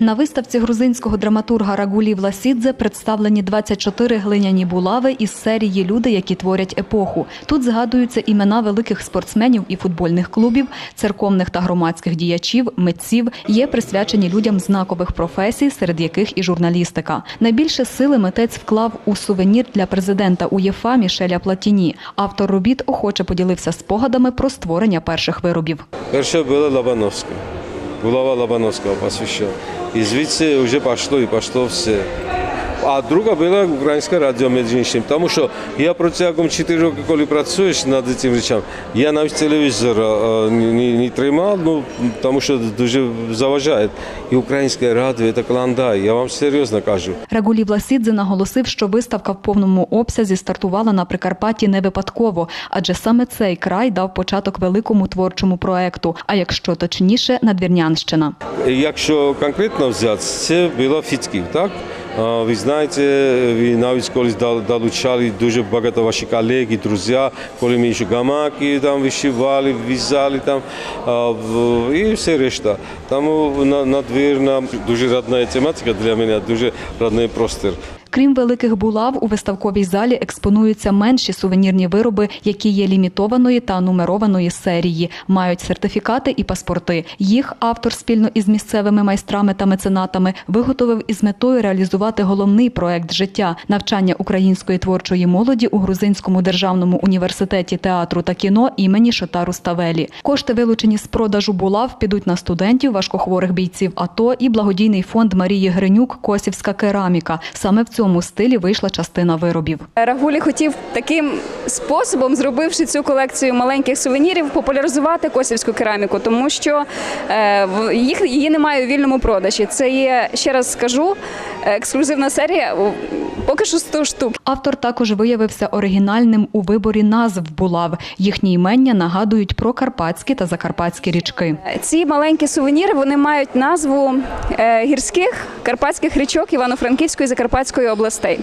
На виставці грузинського драматурга Рагулі Власідзе представлені 24 глиняні булави із серії Люди, які творять епоху. Тут згадуються імена великих спортсменів і футбольних клубів, церковних та громадських діячів, митців. Є присвячені людям знакових професій, серед яких і журналістика. Найбільше сили митець вклав у сувенір для президента УЄФА Мішеля Платіні. Автор робіт охоче поділився спогадами про створення перших виробів. Перша була Лобановська. Булава Лобановського посвящен. І звідси вже пішло і пішло все. А друга була українська радіо між іншим. Тому що я протягом 4 роки, коли працюєш над цим речам, я навіть телевізор не, тримав, ну, тому що дуже заважає. І українське радіо, це кландай, я вам серйозно кажу. Рагулі Власідзе наголосив, що виставка в повному обсязі стартувала на Прикарпатті не випадково, адже саме цей край дав початок великому творчому проекту. А якщо точніше, Надвірнянщина. Якщо конкретно взяти, це було Фіцьків, так? Ви знаете, ви навиц коли далучали дуже богато ваши колеги, друзья, коли ми ишу гамаки там вишивали, визали там и все решта. Там нам дуже родная тематика для меня, дуже родной простор. Крім великих булав, у виставковій залі експонуються менші сувенірні вироби, які є лімітованої та нумерованої серії, мають сертифікати і паспорти. Їх автор спільно із місцевими майстрами та меценатами виготовив із метою реалізувати головний проект життя навчання української творчої молоді у Грузинському державному університеті театру та кіно імені Шотару Ставелі. Кошти, вилучені з продажу булав, підуть на студентів, важкохворих бійців АТО і благодійний фонд Марії Гринюк Косівська кераміка. Саме в цьому стилі вийшла частина виробів. Рагулі хотів таким способом, зробивши цю колекцію маленьких сувенірів, популяризувати косівську кераміку, тому що е, їх її немає у вільному продажі. Це є ще раз скажу ексклюзивна серія. Поки що 100 штук. Автор також виявився оригінальним у виборі назв булав. Їхні імення нагадують про карпатські та закарпатські річки. Ці маленькі сувеніри вони мають назву е, гірських карпатських річок Івано-Франківської і Закарпатської областей.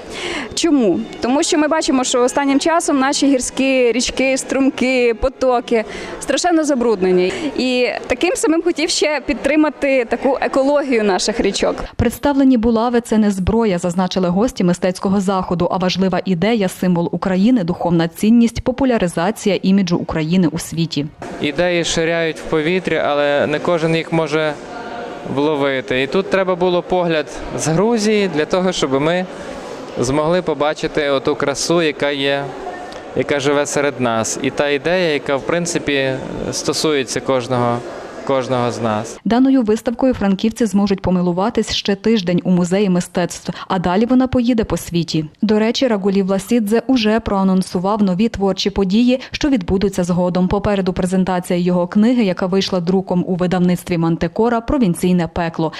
Чому? Тому що ми бачимо, що останнім часом наші гірські річки, струмки, потоки страшенно забруднені. І таким самим хотів ще підтримати таку екологію наших річок. Представлені булави це не зброя, зазначили гості мистецького заходу, а важлива ідея, символ України, духовна цінність, популяризація іміджу України у світі. ідеї ширяють в повітрі, але не кожен їх може вловити. І тут треба було погляд з Грузії для того, щоб ми змогли побачити оту красу, яка є, яка живе серед нас. І та ідея, яка в принципі стосується кожного, кожного з нас. Даною виставкою франківці зможуть помилуватись ще тиждень у музеї мистецтв, а далі вона поїде по світі. До речі, Рагулі Власідзе уже проанонсував нові творчі події, що відбудуться згодом. Попереду презентація його книги, яка вийшла друком у видавництві Мантекора Провінційне пекло.